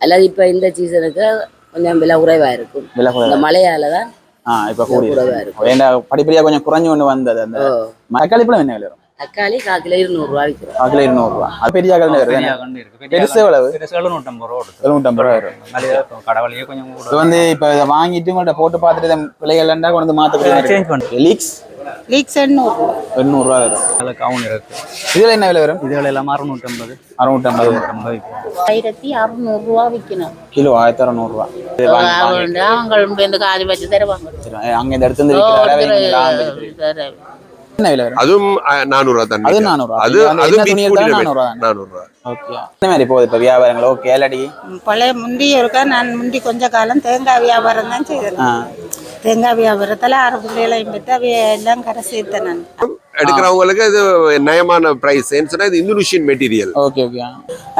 அல்லது இப்ப இந்த சீசனுக்கு கொஞ்சம் விலை குறைவா இருக்கும். விலை இந்த மழையால தான் ஆ இப்ப கூடி கூடவா இருக்கு. ஏன்னா படிப்படியா கொஞ்சம் குறைஞ்சு கொண்டு வந்தது அந்த. தக்காளி பழம் என்ன விலை வரும்? தக்காளி கால் கிலோ இருநூறு ரூபா விற்கிறோம். காக்கில இருநூறு ரூபா. அது பெரிய கண்டு இருக்கு. பெரிய பெருசு எவ்வளவு? பெருசு எழுநூற்றம்பது ரூபா எழுநூற்றம்பது ரூபா வரும். இருக்கும் கடவுளையே கொஞ்சம் கூட வந்து இப்போ இதை வாங்கிட்டு உங்கள்ட்ட போட்டு பார்த்துட்டு இதை விலைகள் எல்லாம் கொண்டு வந்து மாற்ற சேஞ்ச் பண்ணு. லீக்ஸ் லீக்ஸ் எண்ணூறு எண்ணூறுரூவா வரும். அதில் கவுன் இருக்கு. இதில் என்ன விலை வரும்? இதுகள் எல்லாம் அறுநூற்றம்பது. அறுநூற்றம்பது. அறுநூற்றம்பது ஆயிரத்தி அறுநூறுவா விற்கணும் கிலோ ஆயிரத்தி அறநூறுவா அவங்க இந்த காதி வச்சு தருவாங்க. அங்கே இந்த இடத்துல. என்ன விலை வரும்? அதுவும் நானூறுவா தான் அது நானூறுவா. அது நானூறுவா நானூறுவா. ஓகே. என்ன மாதிரி போகுது இப்போ வியாபாரங்கள் ஓகே இல்லாட்டி பழைய முந்தி இருக்கா நான் முந்தி கொஞ்ச காலம் தேங்காய் வியாபாரம் தான் செய்தேன். தேங்காய் வியாபாரத்தில் அரை பிள்ளைகளையும் பெற்று அவைய எல்லாம் கரை சேர்த்தேன் நான். எடுக்கிறவங்களுக்கு இது நயமான பிரைஸ் சொன்னா இது இந்தோனேஷியன் மெட்டீரியல் ஓகே ஓகே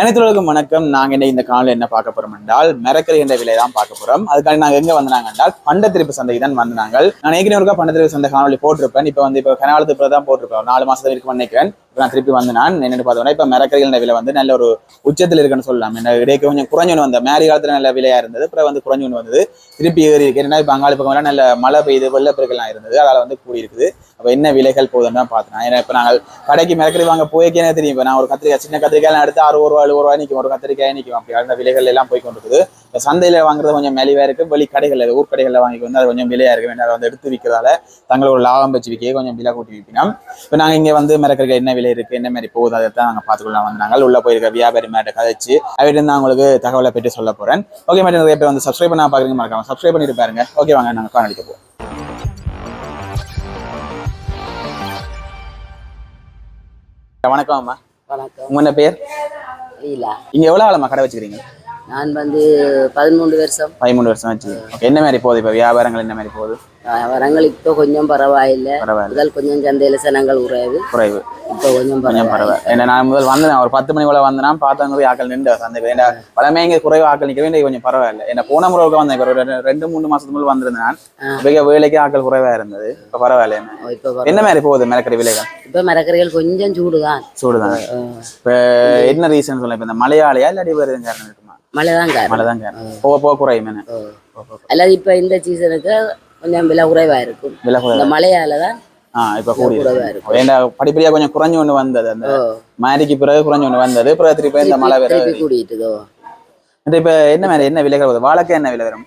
அனைத்துலகம் வணக்கம். நாங்க என்ன இந்த காலம் என்ன பார்க்க போறோம் என்றால் மிரக்கரை என்ற விலை தான் பார்க்க போறோம். அதுக்காக நாங்க எங்க வந்தாங்க என்றால் பண்டத்திருப்பு சந்தைக்கு தான் வந்தாங்க நான் ஏற்கனவே ஒருக்கா பண்டத்திருப்பு சந்தை காணொலி போட்டிருப்பேன். இப்போ வந்து இப்போ கனாலத்து தான் போட்டிருப்பேன். நாலு மாசத்துக்கு வரைக்கும் நினைக்கிறேன். இப்போ நான் திருப்பி வந்து நான் என்னென்னு பார்த்தோம்னா இப்போ மிரக்கரைகள் விலை வந்து நல்ல ஒரு உச்சத்தில் இருக்குன்னு சொல்லலாம். என்ன இடையே கொஞ்சம் குறைஞ்சு வந்த மேரி காலத்துல நல்ல விலையா இருந்தது. அப்புறம் வந்து குறைஞ்சு வந்தது. திருப்பி ஏறி இருக்கு ஏன்னா இப்போ அங்காளி பக்கம் நல்ல மழை பெய்யுது வெள்ளப்பெருக்கெல்லாம் இருந்தது. அதால வந்து கூடி இருக்குது அப்போ என்ன விலைகள் போதும் தான் பார்த்தேன் ஏன்னா இப்போ நாங்கள் கடைக்கு மிரக்கறி வாங்க போய்க்கே தெரியும். இப்போ நான் ஒரு கத்திரிக்காய் சின்ன கத்திரிக்காய் எடுத்து அறுபது ரூபா எழுபது ரூபா நிற்கும் ஒரு கத்திரிக்காய் நிற்கும் அப்படி அந்த விலைகள் எல்லாம் போய் கொண்டிருக்குது. இப்போ சந்தையில் வாங்குறது கொஞ்சம் மெலிவாக இருக்குது வெளி கடைகளில் ஊர் கடைகளில் வாங்கி வந்து அது கொஞ்சம் விலையாக இருக்கு வேண்டாம் அதை வந்து எடுத்து விற்கிறதால தங்களோட லாபம் வச்சு விற்க கொஞ்சம் விலை கூட்டி விற்கணும். இப்போ நாங்கள் இங்கே வந்து மிரக்கறிக்கு என்ன விலை இருக்கு என்ன மாதிரி போகுது அதை தான் நாங்கள் பார்த்துக்கலாம் வந்தாங்க உள்ள போயிருக்க வியாபாரி மேட்டை கதைச்சு அவர்கிட்ட நான் உங்களுக்கு தகவலை பெற்று சொல்ல போறேன். ஓகே மேடம் நிறைய பேர் வந்து சப்ஸ்கிரைப் பண்ணா பார்க்குறீங்க மறக்காம சப்ஸ்கிரைப் பண்ணிட்டு பாருங்க. ஓகே வாங்க நாங்கள் காணொலிக்கு போவோம். வணக்கம் அம்மா. வணக்கம். உங்க பேர்? இங்க எவ்வளவு காலமா கடை வச்சுக்கிறீங்க? நான் வந்து பதிமூன்று வருஷம். பதிமூணு வருஷம் ஓகே என்ன மாதிரி போகுது இப்போ? வியாபாரங்கள் என்ன மாதிரி போகுது? வரங்கள் இப்போ கொஞ்சம் பரவாயில்லை. முதல் கொஞ்சம் சந்தையில சனங்கள் குறைவு குறைவு இப்போ கொஞ்சம் கொஞ்சம் பரவாயில்லை. ஏன்னா நான் முதல் வந்தேன். ஒரு பத்து மணி போல வந்தேன்னா பார்த்தவங்க ஆக்கள் நின்று அந்த ஏன்னா பழமே இங்கே குறைவு ஆக்கள் நிற்க வேண்டிய கொஞ்சம் பரவாயில்ல. என்ன போன முறை வந்தேன். இப்போ ஒரு ரெண்டு- மூணு மாசத்துக்கு முன்னாடி வந்திருந்தேன். மிக வேலைக்கு ஆக்கள் குறைவா இருந்தது. இப்போ பரவாயில்ல என்ன? இப்போ என்ன மாதிரி போகுது மிளக்கறி விலைகள்? இப்போ மரக்கறிகள் கொஞ்சம் சூடுதான். சூடுதான். இப்போ என்ன ரீசன் சொல்ல இப்போ இந்த மலையாளியா இல்லாட்டி வேறு காரணம் மழை தான் காரணம் மழை தான் காரணம் போக போக குறையும். அல்லது இப்ப இந்த சீசனுக்கு கொஞ்சம் விலை குறைவா இருக்கும். விலை குறைவு இந்த மழையால தான் இப்போ கூடி ஏன்னா படிப்படியா கொஞ்சம் குறைஞ்சு ஒன்று வந்தது அந்த மாரிக்கு பிறகு குறைஞ்சு ஒன்று வந்தது பிறகு திருப்பி இந்த மழை வேற கூடிட்டுதோ இப்போ என்ன மாதிரி என்ன விலைகள் வருது? வாழைக்காய் என்ன விலை வரும்?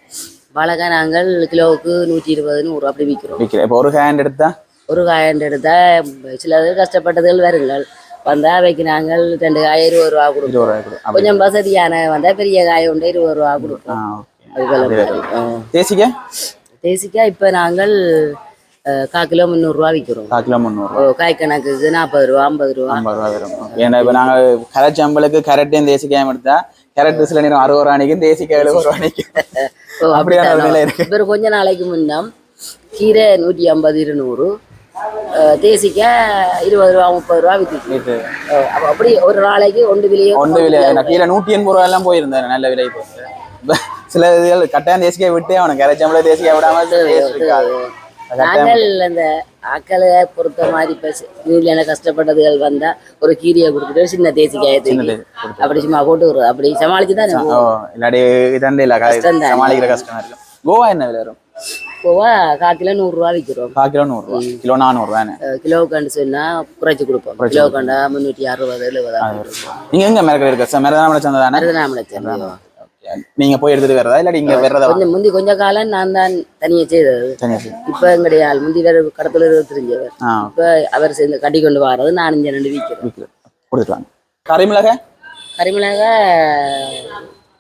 வாழைக்காய் நாங்கள் கிலோவுக்கு நூற்றி இருபது நூறு அப்படி விற்கிறோம் விற்கிறேன் இப்போ ஒரு ஹேண்ட் எடுத்தா? ஒரு காயண்டு எடுத்தா சிலது கஷ்டப்பட்டதுகள் வருங்கள். வந்தா அவைக்கு நாங்கள் ரெண்டு காய் இருபது ரூபா கொடுப்போம் கொஞ்சம் வசதியான வந்தா பெரிய காய் உண்டு இருபது ரூபா கொடுப்போம். தேசிக்க? தேசிக்காய் இப்ப நாங்கள் கால் கிலோ முந்நூறுரூவா விற்கிறோம் கால் கிலோ முந்நூறு காய் கணக்குக்கு நாற்பது ரூபா ஐம்பது ரூபா. ஐம்பது ரூபா வரும். ஏன்னா இப்போ நாங்கள் கரைச்சி அம்பளுக்கு கரெக்டையும் தேசிக்காயும் எடுத்தா கரெக்ட் சில நேரம் அறுபது ரூபா நிற்கும் தேசிக்காய் எழுபது ரூபா நிற்கும் அப்படியான நிலை இருக்கு. இப்ப கொஞ்ச நாளைக்கு முன்னம் கீரை நூற்றி ஐம்பது இருநூறு அஹ், தேசிக்காய் இருபது ரூபா முப்பது ரூபா இது அப்படி ஒரு நாளைக்கு ஒன்று விலையோ ஒன்று விலை. கீழே நூற்றி எண்பது ரூபா எல்லாம் போயிருந்தேன். நல்ல விலை சில இதுகள் கட்டாயம் தேசிக்காய் விட்டே அவனுக்கு கரைச்சி அம்பளை தேசிக்காய் விடாம நாங்கள் அந்த ஆக்களை பொறுத்த மாதிரி இப்போ நீல கஷ்டப்பட்டதுகள் வந்தா ஒரு கீரையை கொடுத்துட்டு சின்ன தேசிக்காயை தூக்கி அப்படி சும்மா போட்டு விடுறது. அப்படி சமாளிச்சு தான் ஓ இல்லாட்டி இதாண்டே இல்லை. சமாளிக்கிற கஷ்டமா இருக்கு. கோவா என்ன விலை வரும்? போவா கால் கிலோ நூறுரூவா விற்கிறோம். கால் கிலோ நூறுரூவா. கிலோ நானூறுரூவான்னு கிலோவுக்கு சொன்னா குறைச்சி கொடுப்போம். கிலோவுக்காண்டா முந்நூற்றி அறுபது எழுபதா நீங்க எங்க மேற்க இருக்க சார்? மேரதான சந்தை தானே? மருதநாமலை நீங்க போய் எடுத்துட்டு வர்றதா? இல்லாட்டி இங்க வர்றதா? கொஞ்சம் முந்தி கொஞ்ச காலம் நான் தான் தனியாக செய்தது. இப்போ எங்களுடைய ஆள் முந்தி வேறு கடத்துல தெரிஞ்சவர். இப்போ அவர் சேர்ந்து கட்டி கொண்டு வர்றது நான் இங்கே ரெண்டு விற்கிறேன் விற்கிறது கொடுத்துட்டு வாங்க. கறிமிளகாய் கரிமிளகா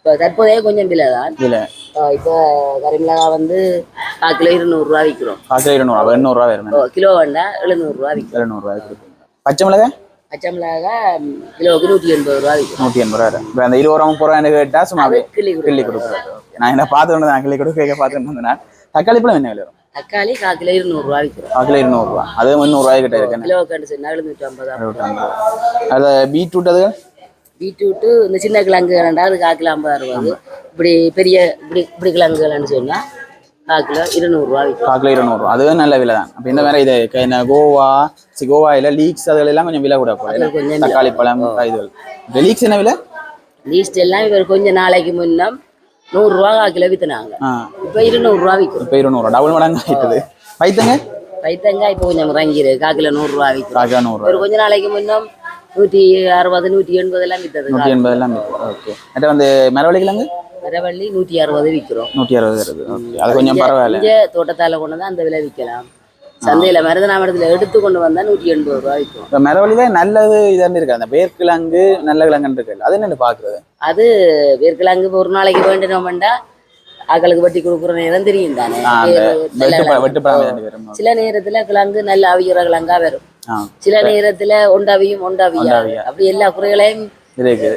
இப்போ தற்போதைய கொஞ்சம் விலை. தான் இல்ல இப்போ கரிமிளகா வந்து கால் கிலோ இருநூறுவா விற்கிறோம் கால் கிலோ இருநூறுவா எண்ணூறுவா வரும் கிலோ வேண்டா எழுநூறுவா விற்கிறோம் எழுநூறுவா கொடுப்பீங்க பச்சை மிளகாய் பச்சை மிளகா கிலோவுக்கு நூற்றி எண்பது ரூபா விற்கிறோம் நூற்றி எண்பது ரூபா இப்போ அந்த இருபது ரூபா முப்பது ரூபான்னு கேட்டா சும்மா கிள்ளி கிள்ளி கொடுக்குறது நான் என்ன பார்த்து கொண்டு தான் கிள்ளி கொடுக்க கேட்க பார்த்து கொண்டு வந்தேன். தக்காளி பழம் என்ன விலை வரும்? தக்காளி கால் கிலோ இருநூறுவா விற்கிறோம் கால் கிலோ இருநூறுவா அது முந்நூறுவாய் கிட்ட இருக்கு. கிலோ கண்டு சொன்னா எழுநூற்றி ஐம்பது அது பீட்ரூட் அது பீட்ரூட்டு இந்த சின்ன கிழங்கு ரெண்டாவது கால் கிலோ ஐம்பது அறுபது. இப்படி பெரிய இப்படி இப்படி கிழங்குகள்னு சொன்னா கால் கிலோ இருநூறுவா கால் கிலோ இருநூறுவா அதுவும் நல்ல விலை தான். அப்போ இந்த மாதிரி இது? என்ன கோவா சி கோவாயில் லீக்ஸ் அதுல எல்லாம் கொஞ்சம் விலை கூட கொஞ்சம் தக்காளி பழம் இதுகள். லீக்ஸ் என்ன விலை? லீஸ்ட் எல்லாம் இவர் கொஞ்ச நாளைக்கு முன்னம் நூறுரூவா காக்கில் விற்றுனாங்க ஆ. இப்போ இருநூறுவா விற்கிறோம் இப்போ இருநூறு டபுள் மடங்கு ஆயிட்டது. பைத்தங்க? பைத்தங்காய் இப்போ கொஞ்சம் இறங்கிரு காக்கில் நூறுரூவா விற்கிறோம் காக்கா நூறுரூவா ஒரு கொஞ்ச நாளைக்கு முன்னம் நூற்றி அறுபது நூற்றி எண்பது எல்லாம் விற்றது நூற்றி எண்பது எல்லாம் ஓகே. மற்ற வந்து மரவள்ளிக்கிழங்கு? மரவள்ளி நூற்றி அறுபது விற்கிறோம் நூற்றி அறுபது அது கொஞ்சம் பரவாயில்ல. இங்கே தோட்டத்தால கொண்டு வந்து அந்த விலை விற்கலாம். சந்தையில மருதநாமடத்துல எடுத்து கொண்டு வந்தா நூற்றி எண்பது ரூபா விற்கும். இப்போ மரவள்ளியில நல்லது இதாக இருக்கு அந்த வேர்க்கிழங்கு நல்ல கிழங்குன்னு இருக்கு. அது என்ன பார்க்குறது அது வேர்க்கிழங்கு ஒரு நாளைக்கு வேண்டினோம்டா ஆக்களுக்கு வெட்டி கொடுக்குற நேரம் தெரியும் தானே? சில நேரத்துல கிழங்கு நல்ல அவிகிற கிழங்கா வரும். சில நேரத்துல ஒண்டாவியும் ஒண்டாவியா. அப்படி எல்லா குறைகளையும் நேற்று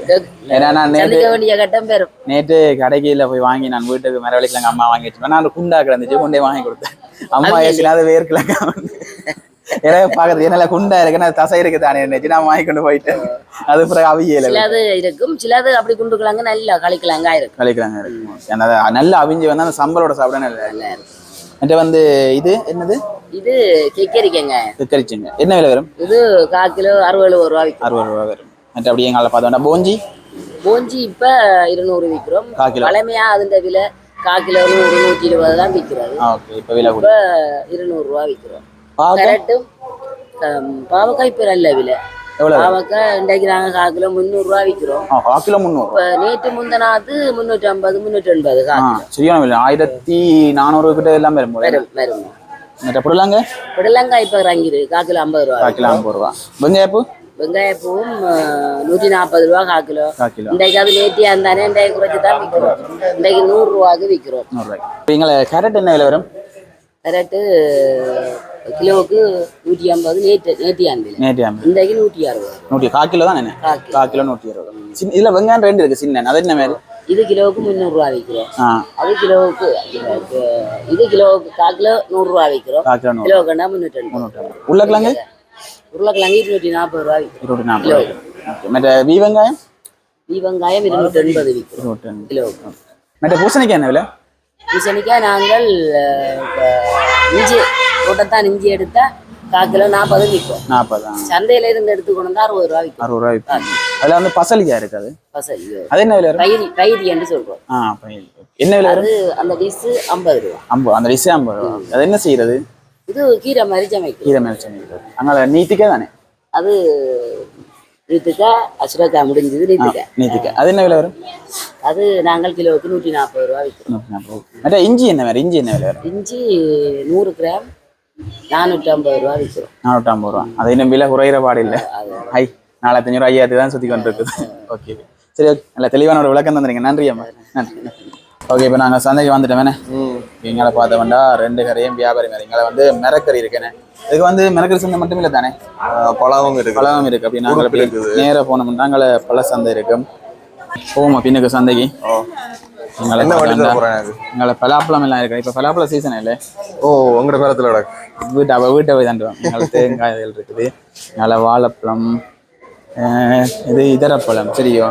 சந்திக்க வேண்டிய கட்டம் பெறும் நேற்று கடைக்கில போய் வாங்கி நான் வீட்டுக்கு மரவள்ளிக்கிழங்கு அம்மா வாங்கி வச்சுருப்பேன் நான் குண்டா கிடந்துச்சு கொண்டே வாங்கி கொடுத்தேன். அம்மா ஏசினா அது வேர்க்கிழங்கா எனக்கு பார்க்கறது என்ன குண்டா இருக்கு நான் தசை இருக்கு தானே நினைச்சு நான் வாங்கி கொண்டு போயிட்டேன் அது பிறகு அவியல சிலது இருக்கும் சிலது அப்படி குண்டு கிழங்கு நல்ல களிக்கிழங்கா இருக்கும். கழிக்கிறாங்க ஏன்னா அது நல்லா அவிஞ்சு வந்து அந்த சம்பளோட சாப்பிட நல்லா நல்லா இருக்கும். மற்ற வந்து இது என்னது? இது கெக்கரிக்கங்க. கரிச்சுங்க என்ன விலை வரும்? இது கால் கிலோ அறுபது எழுபது ரூபா விற்கும். அறுபது ரூபா வரும். மற்ற அப்படியே எங்களை பார்த்தோம்னா போஞ்சி? போஞ்சி இப்ப இருநூறு விற்கிறோம் கால் கிலோ. பழமையா அதுன்ற விலை கால் கிலோ நூறு நூற்றி இருபது தான் விற்கிறது. ஓகே. இப்போ விலை கூட. இருநூறு ரூபா விற்கிறோம் கரெக்டும் பாவக்காய் இப்ப நல்ல விலை. பாவக்காய் இன்றைக்கு நாங்க கால் கிலோ முந்நூறு ரூபா விற்கிறோம் கால் கிலோ முந்நூறு. இப்ப நேற்று முந்தனாத்து முந்நூற்றி ஐம்பது முந்நூற்றி எண்பது சரியான விலை. ஆயிரத்தி நானூறு கிட்ட எல்லாம் வரும் வரும் வரும். புடலாங்க? புடலங்காய் இப்ப இறங்கிடு கால் கிலோ ஐம்பது ரூபா. கால் கிலோ ஐம்பது ரூபா. வெங்காயப்பு வெங்காயப்பூவும் நூற்றி நாற்பது ரூபா கால் கிலோ. இன்றைக்கு அது நேத்தியா இருந்தானே இன்றைக்கு குறைச்சி தான் விற்கிறோம் இன்றைக்கு நூறு ரூபாய்க்கு விற்கிறோம் நூறுரூவாய்க்கு எங்களை கேரட் என்ன விலை வரும்? கரெக்டு கிலோவுக்கு நூற்றி ஐம்பது நேற்று நேத்தியான் விலை நேற்று ஐம்பது. இன்றைக்கு நூற்றி அறுபது. நூற்றி கால் கிலோ தான்? என்ன கால். கிலோ. நூற்றி இருபது சின்ன இதில் வெங்காயம் ரெண்டு இருக்கு சின்ன அது என்ன மாதிரி? இது கிலோவுக்கு முந்நூறுரூவா விற்கிறோம் அது கிலோவுக்கு இது கிலோவுக்கு கால் கிலோ நூறுரூவா விற்கிறோம் கால் கிலோவுக்குன்னா முந்நூற்றி முந்நூற்றம்பது. உருளைக்கிழங்கு? உருளைக்கிழங்கு இருநூற்றி நாற்பது ரூபா விற்கிறோம் இருபத்தி நாற்பது மற்ற வீ வெங்காயம்? ஈ வெங்காயம் இருநூற்றி எண்பது விற்கிறோம் கிலோவுக்கு. மற்ற பூசணிக்காய் என்ன விலை? பூசணிக்காய் நாங்கள் இஞ்சி தோட்டத்தான் இஞ்சி எடுத்தா கால் கிலோ நாற்பது விற்கும் நாற்பது சந்தையில இருந்து எடுத்து கொண்டு வந்தா அறுபது ரூபா விற்கும் அறுபது ரூபாய் விற்பீங்க. அதுல வந்து பசலிக்காய் இருக்காது? பசல் அது என்ன விலை பயிரி பயிரி என்று சொல்றோம். என்ன விலை அது அந்த டிஷ்ஷு ஐம்பது ரூபா. ஐம்பது அந்த டிஷ்ஷே ஐம்பது ரூபா. அது என்ன செய்யறது? இது கீரை மாதிரி சமைக்கும் கீரை மேலே சொன்னீங்க அங்கே நீத்திக்கா தானே? அது நீத்துக்கா அசுரக்காய் முடிஞ்சது நீத்துக்கா. நீத்திக்கா. அது என்ன விலை வரும்? அது நாங்கள் கிலோவுக்கு நூற்றி நாற்பது ரூபா விற்கிறோம் நூற்றி நாற்பது மற்ற இஞ்சி என்ன வேறு இஞ்சி என்ன விலை வரும்? இஞ்சி நூறு கிராம். நானூற்றி ஐம்பது ரூபா விற்கிறோம் நானூற்றி ஐம்பது ரூபா. அது இன்னும் விலை குறையிற பாடு இல்லை. ஐ நாலாயிரத்தஞ்சூறு ஐயாயிரத்து தான் சுற்றி கொண்டு இருக்குது ஓகே சரி ஓகே. நல்ல தெளிவான ஒரு விளக்கம் தந்துறீங்க நன்றி அம்மா. நன்றி. ஓகே இப்போ நாங்கள் சந்தைக்கு வந்துட்டோமே. எங்களை பார்த்தோம்டா ரெண்டு கரையும் வியாபாரி மாதிரி எங்களை வந்து மிரக்கறி இருக்குண்ணே இதுக்கு வந்து மிரக்கறி சந்தை மட்டும் இல்லை தானே? பழமும் இருக்கு. பழம் இருக்கு. அப்படி நாங்கள். நேராக போனோம்னா அங்கே பழ சந்தை இருக்கும். போவோமா பின்னுக்கு சந்தைக்கு? என்ன வண்டி தர பார்த்தோம்னா போறேன் எனக்கு எங்களை பலாப்பழம் எல்லாம் இருக்கு. இப்போ பலாப்பழம் சீசன் இல்லை? ஓ உங்களோட பேரத்துல கிடக்கு வீட்டை அவள் வீட்டை போய் தாண்டுவோம் எங்களுக்கு தேங்காய்கள் இருக்குது. நல்ல வாழைப்பழம் இது இதரப்பழம் சரியோ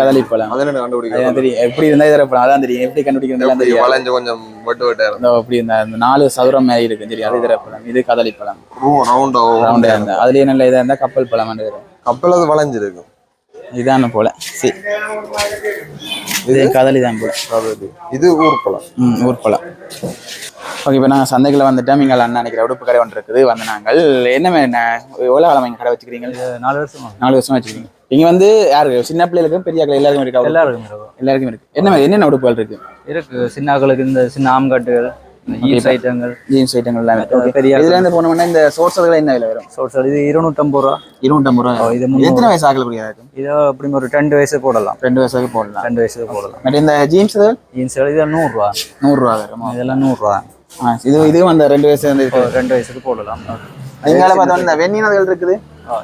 கதளிப்பழம் தெரியும். எப்படி இருந்தா இதரப்பழம்? அதான் தெரியும். எப்படி வளைஞ்சு கொஞ்சம் வெட்டு வெட்டா இந்த அப்படி இந்த இந்த நாலு சதுரம் மாதிரி சரி அது இதரப்பழம். இது கதளிப்பழம் ரவுண்டா ரவுண்டா இருந்தா. அதுலயே நல்ல இதா இருந்தா கப்பல் பழம் கப்பல் அது வளைஞ்சிருக்கும். இதான போல. சரி இது கதளி தான் போல. இது ஊர் பழம் ம் ஊர்பழம் ஓகே இப்போ நாங்கள் சந்தைக்குள்ள வந்துட்டோம். நீங்கள் அண்ணா நினைக்கிற உடுப்பு கடை ஒன்று இருக்குது. வந்து நாங்கள் என்ன எவ்வளோ காலம் இங்கே கடை வச்சுக்கிறீங்க? நாலு வருஷம். நாலு வருஷமா வச்சுக்கிறீங்க. இங்கே வந்து யாரு? சின்ன பிள்ளைகளுக்கும் பெரிய ஆட்கள் எல்லாருக்கும் இருக்கா? எல்லாருக்கும் இருக்கும் எல்லாருக்கும் இருக்கு. என்ன என்னென்ன உடுப்புகள் இருக்கு? இருக்கு. சின்னாக்களுக்கு இந்த சின்ன ஆம்கட்டுகள் ஐட்டங்கள் ஜீன்ஸ் ஐட்டங்கள் எல்லாமே பெரிய இதுல இருந்து போனோம்னா இந்த சோர்ஸ்கள் என்ன விலை வரும்? சோட்ஸ் இது இருநூற்றம்பது ரூபா. இருநூற்றம்பது ரூபா. இது. எத்தனை வயசு ஆகல புரியாது இருக்கும் இதை அப்படி ஒரு ரெண்டு வயசு போடலாம். ரெண்டு வயசு வரைக்கும் போடலாம். ரெண்டு வயசுக்கு போடலாம். பட் இந்த ஜீன்ஸ் ஜீன்ஸ் இது நூறுரூவா. நூறுரூவா வரும். இதெல்லாம் நூறுரூவா. இது இதுவும் அந்த ரெண்டு வயசு வந்து ரெண்டு வயசுக்கு போடலாம். நீங்கள பார்த்தோம் இந்த வெந்நீனர்கள் இருக்குது.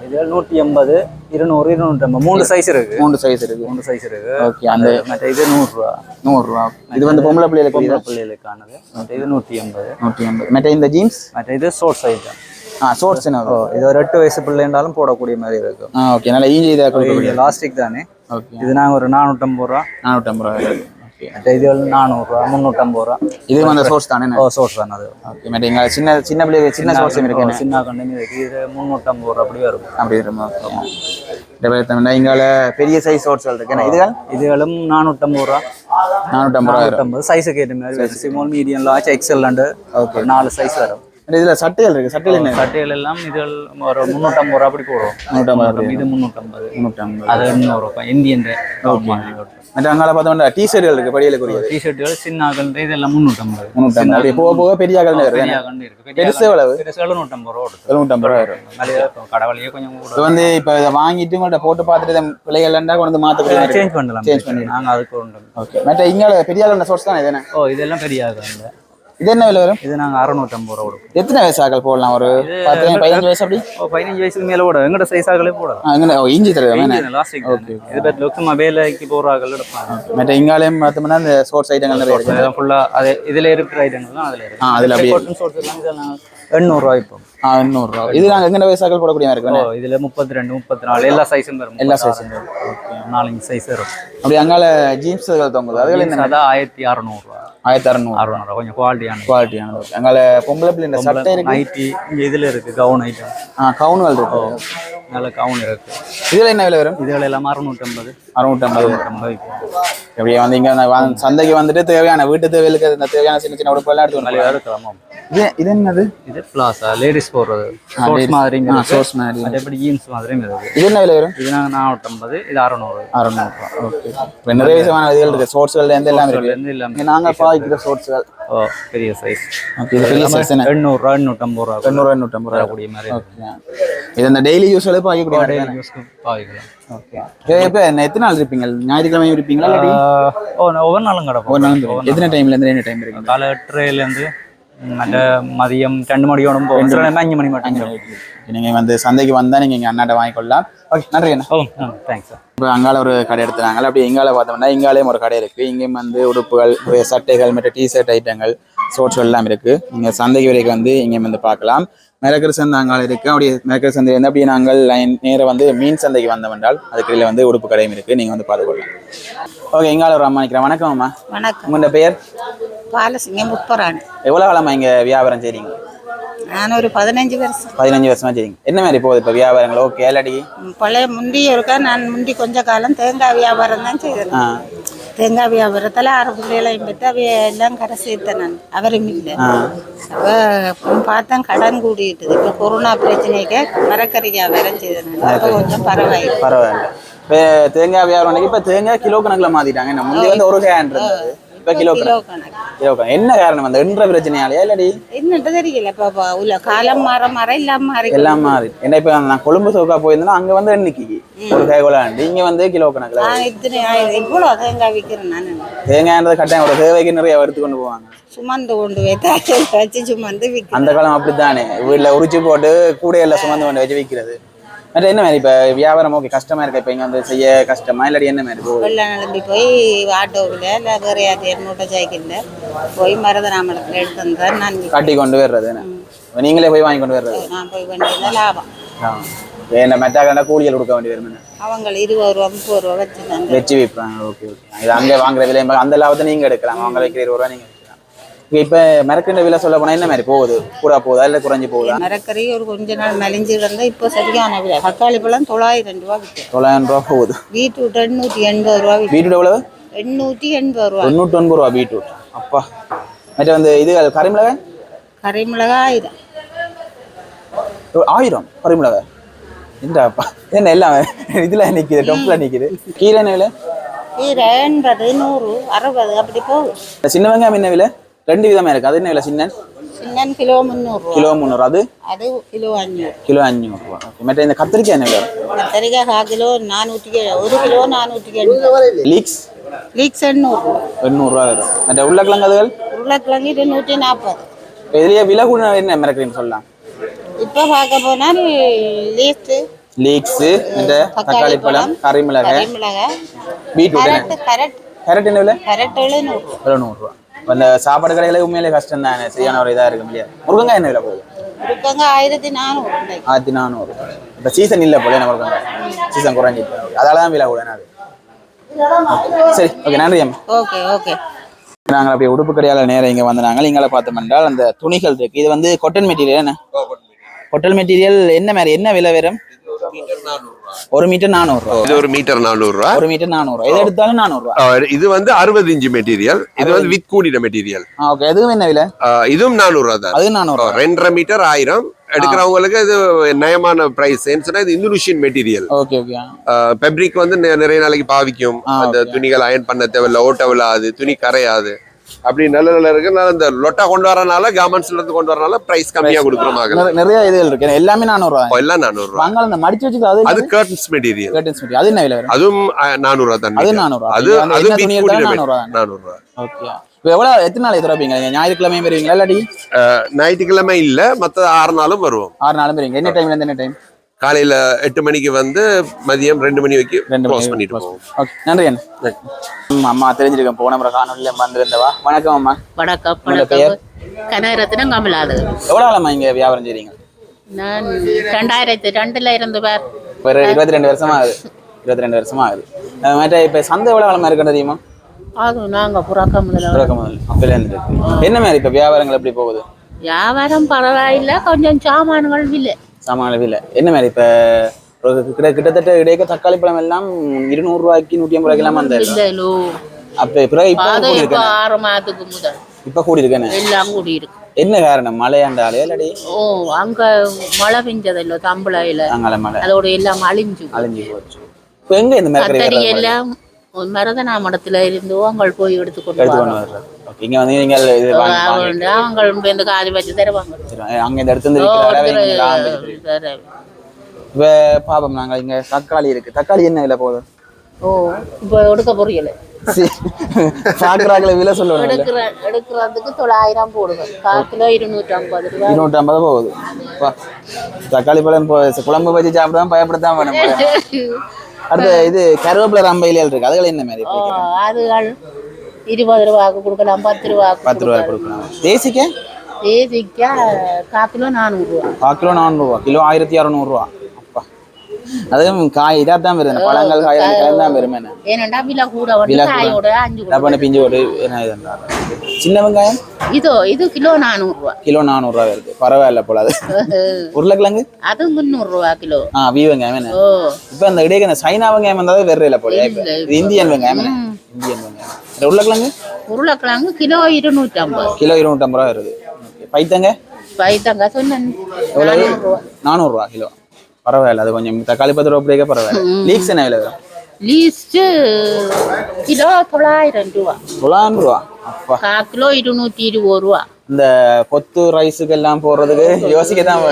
இது நூற்றி எண்பது. இருநூறு இருநூற்றம்பது. மூணு சைஸ் இருக்கு. மூணு சைஸ் இருக்கு. மூணு சைஸ் இருக்கு. ஓகே அந்த மற்ற இது நூறுரூவா. நூறுரூவா. இது வந்து பொம்பளை பிள்ளைகளுக்கு பொம்பளை பிள்ளைகளுக்கானது. மற்ற இது நூற்றி எண்பது. நூற்றி ஐம்பது மற்ற இந்த ஜீன்ஸ் மற்ற இது ஷோர்ட்ஸ் ஐட்டம் ஆ ஷோர்ட்ஸ் ஓ இது ஒரு எட்டு வயசு பிள்ளைண்டாலும் போடக்கூடிய மாதிரி இருக்கும் ஆ ஓகே நல்லா ஈஸி இதாக லாஸ்டிக் தானே? ஓகே இது நாங்கள் ஒரு நானூற்றம்பது ரூபா. நானூற்றம்பது ரூபா. ஓகே மற்ற இதுகள் நானூறுரூவா முந்நூற்றம்பது ரூபா இது அந்த சோர்ஸ் தானே ஓ சோர்ஸ் தான் அது ஓகே மற்ற இங்க சின்ன சின்ன பிள்ளை சின்ன சோர்ஸும் இருக்கு சின்ன கண்டினியூ இருக்கு இது முந்நூற்றம்பது ரூபா அப்படி வரும் அப்படி இருக்குமா இங்கால பெரிய சைஸ் சோர்ஸ்கள் இருக்கு இதுகள் இதுகளும் நானூற்றம்பது ரூபா நானூற்றம்பது ரூபா நானூற்றம்பது சைஸுக்கு ஏற்ற மாதிரி small medium large XL okay நாலு சைஸ் வரும் இதுல சட்டைகள் இருக்கு. சட்டைகள் என்ன? சட்டைகள் எல்லாம் இதுகள் ஒரு முந்நூற்றம்பது ரூபா அப்படி போடுவோம் முந்நூற்றம்பது இது முந்நூற்றம்பது முந்நூற்றம்பது அது எண்ணூறு இந்தியன் மற்ற அங்கால பார்த்தோம்னா டிஷர்ட்கள் இருக்கு படியலுக்குரியது டிஷர்ட்டுகள் சின்ன ஆகல் இதெல்லாம் முந்நூற்றம்பது அப்படி போக போக பெரிய ஆகல் இருக்கு. பெருசு எவ்வளவு? பெருசு எழுநூற்றம்பது ரூபா எழுநூற்றம்பது ரூபா வரும். கடவுளையே கொஞ்சம் இப்போ வந்து இப்போ இதை வாங்கிட்டு உங்கள்கிட்ட போட்டு பார்த்துட்டு இதை பிள்ளைகள் இருந்தா கொண்டு வந்து மாற்றக்கூடிய சேஞ்ச் பண்ணலாம். Change பண்ணிடலாம். நாங்கள் அதுக்கு உண்டு ஓகே மற்ற இங்கால பெரிய அகல் சோர்ஸ் தானே இது என்ன? ஓ இதெல்லாம் பெரிய ஆகல் இது என்ன விலை வரும்? இது நாங்கள் அறுநூற்றம்பது ரூபா கொடுப்போம். எத்தனை வயசு ஆகல் போடலாம்? ஒரு பத்து பதினஞ்சு வயசு அப்படி? பதினஞ்சு வயசுக்கு மேலே போட எங்கட சைஸ் ஆகலே போடலாம். இங்கே இஞ்சி தருவேன் லாஸ்டிக் இது பட் லுக்கு வேலைக்கு போகிற ஆகல் எடுப்பாங்க. மற்ற இங்காலையும் பார்த்தோம்னா இந்த சோர்ஸ் ஐட்டங்கள் நிறைய இருக்கு. ஃபுல்லாக அது இதில் இருக்கிற ஐட்டங்கள்லாம் அதில் இருக்கு. ஆ அதில் அப்படியே காட்டன் சோர்ஸ் எல்லாம் எண்ணூறுரூவா இப்போ ஆ எண்ணூறுரூவா இது நாங்கள் எங்கே வயசாக்கள் போடக்கூடிய இருக்கு இதில் முப்பத்தி ரெண்டு முப்பத்தி நாலு எல்லா சைஸும் வரும். எல்லா சைஸும் நாலஞ்சு சைஸ் வரும். அப்படி அங்கால ஜீன்ஸ்கள் தொங்குது. என்ன? அதான் ஆயிரத்தி அறநூறுவா ஆயிரத்தி அறநூறு. அறுநூறுவா கொஞ்சம் குவாலிட்டியான குவாலிட்டியானது அங்கால பொம்பளை பிள்ளை இந்த சட்டை இருக்கு. நைட்டி இங்கே இதில் இருக்குது கவுன் ஐட்டம் ஆ கவுனுகள் இருக்கு. நல்ல கவுன் இருக்கு. இதில் என்ன விலை வரும்? இதுகள் எல்லாம் அறுநூற்றம்பது. அறுநூற்றம்பது ஐம்பது அப்படியே வந்து இங்க அந்த சந்தைக்கு வந்துட்டு தேவையான வீட்டு தேவைகளுக்கு இந்த தேவையான சின்ன சின்ன உடுப்பு எல்லாம் எடுத்து வந்து இது இது என்னது? இது பிளாஸா லேடிஸ் போடுறது. ஷோர்ட்ஸ் மாதிரிங்க. ஆ ஷோர்ஸ் மாதிரி அதேபடி ஜீன்ஸ் மாதிரியும் இருக்குது இது? என்ன விலை வரும்? இது நாங்கள் நானூற்றம்பது இது அறநூறு. அறுநூறுவா ஓகே. இப்போ நிறைய விதமான இதுகள் இருக்கு. ஷோர்ட்ஸ்கள் இருந்து எல்லாம் இருக்கு? இருந்து எல்லாமே இங்க நாங்க பாய்க்கிற ஷோர்ட்ஸ்கள் ஓ பெரிய சைஸ் ஓகே இது பெரிய சைஸ் என்ன எண்ணூறுரூவா எண்ணூற்றம்பது ரூபா. எண்ணூறு எண்ணூற்றம்பது ரூபா. கூடிய மாதிரி. ஓகே. இது இந்த டெய்லி யூஸ் ஆகிக்கூடிய மாதிரி தானே? யூஸ்க்கு என்ன எத்தனை நாள் இருப்பீங்க? ஞாயிற்றுக்கிழமை இருப்பீங்களா ஓ ஒவ்வொரு நாளும் கிடப்போம் ஒரு நாள் இருக்கும். எத்தனை டைம்ல இருந்து என்ன டைம் இருக்கு காலை எட்டரைலேருந்து நல்ல மதியம் ரெண்டு மணியோட போகும். அஞ்சு மணி மட்டும் நீங்க வந்து சந்தைக்கு வந்தா நீங்க இங்க அண்ணாட்ட வாங்கிக்கொள்ளலாம். ஓகே நன்றி அண்ணா. ஓ தேங்க்ஸ் சார் இப்போ அங்கால ஒரு கடை எடுத்துறாங்க அப்படி இங்கால பார்த்தோம்னா இங்காலையும் ஒரு கடை இருக்கு. இங்கேயும் வந்து உடுப்புகள் சட்டைகள் மற்ற டிஷர்ட் ஐட்டங்கள் ஷோர்ட்ஸ் எல்லாம் இருக்கு. நீங்க சந்தைக்கு வரைக்கும் வந்து இங்கேயும் வந்து பார்க்கலாம். மிளகர் சந்தை அங்கால இருக்கு. அப்படியே மிளகர் சந்தை வந்து அப்படியே நாங்கள் லைன் நேரா வந்து மீன் சந்தைக்கு வந்தோம் என்றால் அதுக்கு இடையில வந்து உடுப்பு கடையும் இருக்கு. நீங்க வந்து பார்த்துக்கொள்ளலாம். ஓகே இங்கால ஒரு அம்மா நிற்கிறேன் வணக்கம் அம்மா. வணக்கம். உங்களோட பெயர் பாலசிங்கம் முப்பராணி எவ்வளோ காலமா இங்க வியாபாரம் செய்றீங்க? நான் ஒரு பதினஞ்சு வருஷம். பதினஞ்சு வருஷமா செய்றீங்க. என்ன மாதிரி போகுது இப்போ வியாபாரங்கள்? ஓகே இல்லாட்டி? ம், பழைய முந்தி இருக்கா நான் முந்தி கொஞ்ச காலம் தேங்காய் வியாபாரம் தான் செய்தேன் ஆ. தேங்காய் வியாபாரத்தில் ஆறு பிள்ளைகளையும் பெற்று எல்லாம் கரை சேர்த்தேன் நான். அவரும் இல்லை. அப்போ பார்த்தேன் கடன் கூடிட்டுது இப்போ கொரோனா பிரச்சனைக்கு மரக்கறி வியாபாரம் செய்தேன் நான் அப்போ கொஞ்சம் பரவாயில்லை. பரவாயில்ல. இப்போ தேங்காய் வியாபாரம் இப்போ தேங்காய் கிலோ கணக்குல மாத்திட்டாங்க. என்ன முந்தி வந்து ஒரு கேன் இருந்தது. இப்போ கிலோ கிலோ என்ன காரணம் அந்த என்ற பிரச்சனையாலையா இல்லாடி? என்னட்டு தெரியல. இப்போ உள்ள காலம் மாற மாற இல்லாம மாறி எல்லாம் மாறி. என்ன இப்போ நான் கொழும்பு சோக்கா போயிருந்தேன்னா அங்க வந்து எண்ணிக்கை. ஒரு கை கொலாண்டு இங்க வந்து கிலோ கணக்குல நான் இத்தனை இவ்வளோ தேங்காய் விற்கிறேன் நான் தேங்காய்ன்றது கட்டாயம். தேவைக்கு நிறைய எடுத்து கொண்டு போவாங்க. சுமந்து கொண்டு வச்சு சுமந்து விற்கிறேன் அந்த காலம் அப்படித்தானே. வீட்டுல உரிச்சு போட்டு கூடையில சுமந்து கொண்டு வச்சு விற்கிறது மற்ற என்ன மாதிரி இப்போ வியாபாரம் ஓகே கஷ்டமா இருக்கா இப்போ இங்க வந்து செய்ய கஷ்டமா? இல்லாட்டி என்ன மாதிரி போகுது? வெள்ளம் நம்பி போய் ஆட்டோவில் இல்லை வேறு யார்ட்டையும் மூட்டை சைக்கிளில் போய் மருதராமலத்தில் எடுத்து வந்தார் நான். கட்டி கொண்டு வர்றது என்ன? நீங்களே போய் வாங்கி கொண்டு வர்றது? நான் போய் வேண்டியது லாபம். என்ன மெட்டாக்கண்டா கூலிகள் கொடுக்க வேண்டி வரும் அவங்க இருபது ரூபா முப்பது ரூபா வச்சுருந்தாங்க வச்சு விற்பாங்க ஓகே ஓகே. இது அங்கே வாங்குற விலை அந்த லாபத்தை நீங்க எடுக்கலாம். அவங்க வைக்கிற இருபது ரூபா நீங்க எடுக்கலாம் இப்போ மரக்கின்ற விலை சொல்ல போனா என்ன மாதிரி போகுது? கூட போகுதா? இல்லை குறைஞ்சு போகுதா? மரக்கறி ஒரு கொஞ்ச நாள் மெலிஞ்சு கிடந்தா இப்போ சரியான விலை. தக்காளி பழம் தொள்ளாயிரம் ரூபா விற்கும். தொள்ளாயிரம் ரூபா போகுது. பீட்ரூட் எண்ணூற்றி எண்பது ரூபா பீட்ரூட் எவ்வளவு? எண்ணூற்றி எண்பது ரூபா. தொண்ணூற்றி ஒன்பது ரூபா பீட்ரூட். அப்பா. மற்ற வந்து இது கரிமிளகாய் கறிமிளகாய் ஆயிரம். ஆயிரம் கரிமிளகாய் என்னப்பா என்ன எல்லாம் இதுல நிக்குது டொப்ல நிக்குது. கீரை என்ன விலை? கீரை எண்பது நூறு அறுபது அப்படி போகும். இந்த சின்ன வெங்காயம் என்ன விலை? ரெண்டு விதமா இருக்கு. அது என்ன விலை சின்ன சின்ன கிலோ முந்நூறுரூவா கிலோ முந்நூறு. அது? அது கிலோ அஞ்சூறு. கிலோ அஞ்சூறு ரூபா. மற்ற இந்த கத்திரிக்காய் என்ன விலை? கத்திரிக்காய் கால் கிலோ நானூற்றி ஒரு கிலோ நானூற்றி லீக்ஸ் லீக்ஸ் எண்ணூறு எண்ணூறுரூவா வரும். மற்ற உருளைக்கிழங்கு அதுகள் உருளைக்கிழங்கு இது நூற்றி நாற்பது இதுலயே விலை கூட என்ன மிரக்கிறீன்னு சொல்லலாம். இப்போ பார்க்க போனால் லீஸ்ட்டு லீக்ஸ் இந்த தக்காளி பழம் கறிமிளகாய் கறிமிளகாய் பீட்ரூட் கரட். கரட் என்ன விலை? கரட் எழுநூறு. எழுநூறுவா அந்த சாப்பாடு கடையில உண்மையிலே கஷ்டம் தானே சரியான ஒரு இதா இருக்கு இல்லையா? முருங்கங்காய் என்ன விலை போகுது? இருக்காங்க ஆயிரத்தி நானூறு. ஆயிரத்தி நானூறு. இப்போ சீசன் இல்லை போல என்ன முருங்கங்காய் சீசன் குறைஞ்சிட்டு. அதால தான் விலை கூட அது சரி ஓகே நன்றி அம்மா. Okay okay. நாங்கள் அப்படியே உடுப்பு கடையால நேரம் இங்க வந்து நாங்கள். இங்கே பார்த்தோம் என்றால் அந்த துணிகள் இருக்கு. இது வந்து கொட்டன் மெட்டீரியல் என்ன? கொட்டன் மெட்டீரியல் என்ன மாதிரி? என்ன விலை வரும்? ஒரு மீட்டர் நானூறுரூவா இது ஒரு மீட்டர் நானூறு ரூபா. ஒரு மீட்டர் நானூறுரூவா எது எடுத்தாலும் நானூறுரூவா ஆஹ் இது வந்து அறுபது இன்ச்சு மெட்டீரியல் இது வந்து வித் கூடின மெட்டீரியல் ஓகே அதுவும் என்ன விலை? இதுவும் நானூறு ரூபா தான். அது நானூறுரூவா ரெண்டரை மீட்டர் ஆயிரம். எடுக்கிறவங்களுக்கு இது நயமான பிரைஸ் சொன்னா இது Indonesian material okay okay fabric வந்து நிறைய நாளைக்கு பாவிக்கும். அந்த. துணிகள் அயன் பண்ண தேவையில்ல ஓட்ட விழாது. துணி கரையாது. அப்படி நல்ல நல்ல இருக்கு. நான் இந்த லொட்டா கொண்டு வரனால கார்மெண்ட்ஸ்ல இருந்து கொண்டு வரனால பிரைஸ் கம்மியா கொடுக்குறோம் நிறைய- இதுகள் இருக்கு. எல்லாமே நானூறுரூவா எல்லாம் நானூறு ரூபா வாங்கலாம் அந்த மடிச்சு வச்சுக்க அது அது கர்டன்ஸ் மெட்டீரியல் கர்டன்ஸ் மெட்டீரியல் அது என்ன விலை வரும்? அதுவும் நானூறு ரூபா தான் அது. நானூறுரூவா அது அது எடுத்தாலும் நானூறுரூவா நானூறு ரூபா ஓகே இப்போ எவ்வளோ எத்தனை நாள் எதிர்பார்ப்பீங்க ஞாயிற்றுக்கிழமை வருவீங்களா இல்லாட்டி? ஞாயிற்றுக்கிழமை இல்ல மத்த ஆறு நாளும் வருவோம். ஆறு நாளும் வருவீங்க என்ன டைம்ல இருந்து என்ன டைம் காலையில எட்டு மணிக்கு வந்து மதியம் ரெண்டு மணி வரைக்கும் ரெண்டு க்ளோஸ் பண்ணிட்டு போவோம். ஓகே நன்றி அண்ணா. அம்மா தெரிஞ்சிருக்கேன் போன முறை காணொலியில் வந்திருந்தவா? வணக்கம் அம்மா. வணக்கம் வணக்கம். கனகரத்தினம் கமலாது. எவ்வளோ காலமா இங்க வியாபாரம் செய்றீங்க? நான் ரெண்டாயிரத்தி ரெண்டுல இருந்து பேர். ஒரு இருபத்தி ரெண்டு வருஷமா ஆகுது. இருபத்தி ரெண்டு வருஷமா ஆகுது. மாதிரி இப்போ சந்தை எவ்வளோ காலமா இருக்குன்னு தெரியுமா? அது நாங்க புறக்க முதல்ல. இருக்கு. என்ன மாதிரி இப்போ வியாபாரங்கள் எப்படி போகுது? வியாபாரம் பரவாயில்ல. கொஞ்சம் சாமான்கள் இல்லை சாமான இல்லை என்ன மாதிரி இப்போ கிட்ட கிட்டத்தட்ட இடையே தக்காளி பழம் எல்லாம் இருநூறு ரூபாய்க்கு நூற்றி ஐம்பது ரூபாய்க்கு எல்லாம் வந்தது இல்லைலோ அப்போ பிறகு இப்போ இருக்கேன்? ஆறு மாதத்துக்கு முதல். இப்போ கூடி இருக்கேன்னு எல்லாம் கூடி இருக்கு. என்ன காரணம்? மழையாண்டாலே இல்லாடி ஓ அங்க மழை பெஞ்சதில்ல தம்பளையில அங்கால மழை. அதோட எல்லாம் அழிஞ்சு அழிஞ்சு போச்சு. இப்போ எங்க இந்த மேற்கரை எல்லாம் மரதனா மடத்துல இருந்து அவங்க போய் எடுத்து கொண்டு ஓகே இங்க வந்து நீங்கள் இது வாங்கி வாங்கி அவங்க இந்த காதி வச்சு தருவாங்க. அங்க இந்த இடத்துல இப்ப பாப்போம் நாங்க இங்க தக்காளி இருக்கு. தக்காளி என்ன விலை போகுது? ஓ இப்போ எடுக்க புரியல. சாக்குறாங்கள விலை எடுக்கிற எடுக்கிறதுக்கு தொள்ளாயிரம் போடுங்க. கால் இருநூற்றி ஐம்பது ரூபா இருநூற்றி ஐம்பது போகுது. தக்காளி பழம் குழம்பு வச்சு சாப்பிடாம பயப்படத்தான் வேணும். அடுத்து இது கருவேப்பிலை ரம்பையில இருக்கு. அதுகள் என்ன மாதிரி? அதுகள் இருபது ரூபாய்க்கு கொடுக்கலாம் பத்து ரூபாய்க்கு பத்து ரூபாய் கொடுக்கலாம். தேசிக்க? தேசிக்கா கால் கிலோ நானூறுரூவா கால் கிலோ நானூறுரூவா கிலோ ஆயிரத்தி அறநூறுவா அப்பா. அதுவும் காய் இதாக தான் வருது பழங்கள் காய் தான் வருமே ஏனண்டா விலை கூட விலை பிஞ்சு போட்டு என்ன இதுன்றா சின்ன வெங்காயம்? இதோ இது கிலோ நானூறுரூவா கிலோ நானூறுரூவா வருது பரவாயில்ல போல அது. உருளைக்கிழங்கு? அது முந்நூறுரூவா கிலோ. ஆ வி வெங்காயம் என்ன? இப்போ அந்த இடையே அந்த சைனா வெங்காயம் வந்தாலும் வேற இல்லை போல இந்தியன் வெங்காயம் என்ன? இந்தியன் வெங்காயம். உருளைக்கிழங்கு? உருளைக்கிழங்கு கிலோ இருநூற்றி ஐம்பது கிலோ இருநூற்றம்பது ரூபா வருது. பைத்தங்க? பைத்தங்க சொன்னேன். எவ்வளவு? நானூறுரூவா. கிலோ. பரவாயில்ல அது கொஞ்சம் தக்காளி பத்து ரூபா பிடிக்க பரவாயில்ல லீக்ஸ் என்ன விலை வரும்? லீஸ்ட்டு கிலோ தொள்ளாயிரம் ரூபா தொள்ளாயிரம் ரூபா அப்பா கால் இருநூற்றி இருபது ரூபா இந்த கொத்து ரைஸுக்கு எல்லாம் போடுறதுக்கு யோசிக்க தான்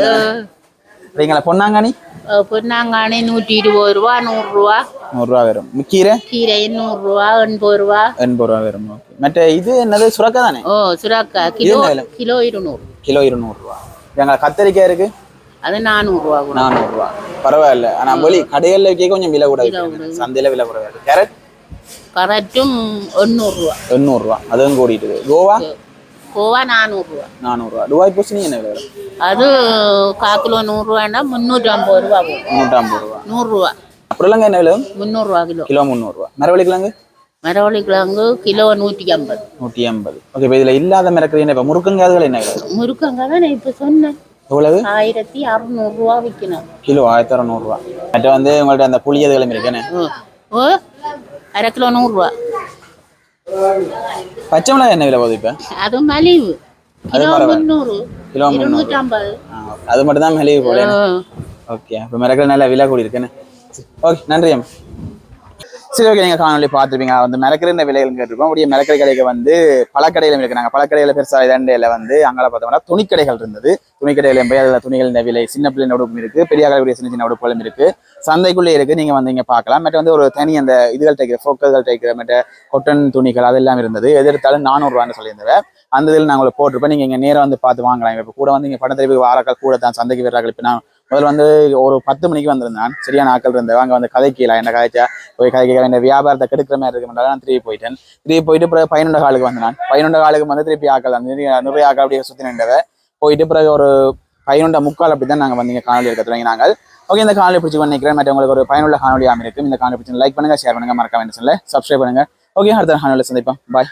சரிங்களா பொன்னாங்கானி அஹ் பொன்னாங்கானே நூற்றி இருபது ரூபா நூறுரூவா நூறுரூவா வரும் கீரை கீரை நூறுரூவா எண்பது ரூபா எண்பது ரூபா வரும் மற்ற இது என்னது சுரக்கா தானே ஓ சுராக்கா கிலோ? கிலோ இருநூறு கிலோ இருநூறுவா எங்களை கத்தரிக்காய் இருக்கு அது நானூறுரூவா கூட. நானூறுரூவா பரவாயில்ல. ஆனா வெளி கடைகள்ல விற்க கொஞ்சம் விலை கூட. சந்தையில விலை கூட கேரட்? கரெக்டும் எண்ணூறுரூவா எண்ணூறுரூவா அதுவும் கூடிட்டுது கோவா? கோவா நானூறுரூவா நானூறுரூவா துபாய் பூசணி என்ன விலை? அது கால் கிலோ நூறுரூவாண்டா முந்நூற்றி ஐம்பது ரூபா போகும். முந்நூற்றம்பது ரூபா. நூறுரூவா. அப்புறம் என்ன விலை? முந்நூறுரூவா கிலோ. கிலோ முந்நூறுரூவா மரவள்ளி கிழங்கு மரவள்ளி கிழங்கு கிலோ நூற்றி ஐம்பது நூற்றி எண்பது ஓகே இப்போ இதில் இல்லாத மிரக்கறி என்ன? இப்போ முருக்கங்காதுகள் என்ன விலை? வரும் முருக்கங்க தான் நான் இப்போ சொன்னேன். எவ்வளவு? ஆயிரத்தி அறுநூறுவா விற்கணும் கிலோ ஆயிரத்தி அறநூறுவா. மற்ற வந்து உங்கள்ட்ட அந்த புளியதுகளும் இருக்குன்னு? ஓ அரை கிலோ நூறுரூவா பச்சை மிளகாய் என்ன விலை போகுது இப்போ? அது மலிவு. கிலோ. முந்நூறு. கிலோ முந்நூறு. இருநூற்றி ஐம்பது அது மட்டும் தான் மெலிவு போல. ஓகே இப்போ மிரக்கல் நல்ல விலை கூடி இருக்குன்னு ஓகே நன்றி அம்மா. சிலருக்கு ஓகே நீங்கள் காணொலி பார்த்துருப்பீங்க வந்து மிரக்கல் இந்த விலைகள் கேட்டிருப்போம். அப்படியே மிரக்கல் கடைக்கு வந்து பழக்கடையிலும் இருக்கிறாங்க பழக்கடையில் பெருசாக இதண்டையில் வந்து அங்கே பார்த்தோம்னா துணிக்கடைகள் இருந்தது. துணிக்கடையில் போய் அதில் துணிகள் இந்த விலை சின்ன பிள்ளை உடுப்பும் இருக்கு. பெரிய அளவுடைய சின்ன சின்ன உடுப்புகளும் இருக்கு. சந்தைக்குள்ளே இருக்கு. நீங்கள் வந்து இங்கே பார்க்கலாம். மற்ற வந்து ஒரு தனி அந்த இதுகள் தைக்கிற ஃபோக்கல்கள் தைக்கிற மற்ற கொட்டன் துணிகள் அதெல்லாம் இருந்தது. எது எடுத்தாலும் நானூறுரூவான்னு சொல்லியிருந்தேன். அந்த இதில் நாங்கள் போட்டிருப்போம் நீங்கள் இங்கே நேராக வந்து பார்த்து வாங்கலாம். இப்போ கூட வந்து இங்கே படத்திற்கு வாராக்கள் கூட தான் சந்தைக்கு வர்றார்கள் இப்போ நான் முதல்ல வந்து ஒரு பத்து மணிக்கு வந்திருந்தேன். சரியான ஆக்கள் இருந்தேன் அங்கே வந்து கதைக்கலாம் என்ன கதைச்சா? போய் கதை கீழே என்ன வியாபாரத்தை கெடுக்கிற மாதிரி இருக்குமென்றா நான் திருப்பி போயிட்டேன். திருப்பி போயிட்டு பிறகு பதினொன்று காலுக்கு வந்தேன் பதினொன்று காலுக்கு வந்து திருப்பி ஆக்கள் தான் நிறைய ஆக்கள் அப்படியே சுற்றி நின்றவ போயிட்டு பிறகு ஒரு பதினொன்று முக்கால் அப்படி தான் நாங்கள் வந்து காணொலி எடுக்க தொடங்கினாங்க. ஓகே இந்த காணொலி பிடிச்சி நினைக்கிறேன். மற்ற உங்களுக்கு ஒரு பயனுள்ள காணொலி அமைக்கும் இந்த காணொலி பிடிச்சி லைக் பண்ணுங்க ஷேர் பண்ணுங்க. மறக்காம என்ன சொல்ல சப்ஸ்கிரைப் பண்ணுங்க. ஓகே அடுத்த காணொலி சந்திப்போம். பாய்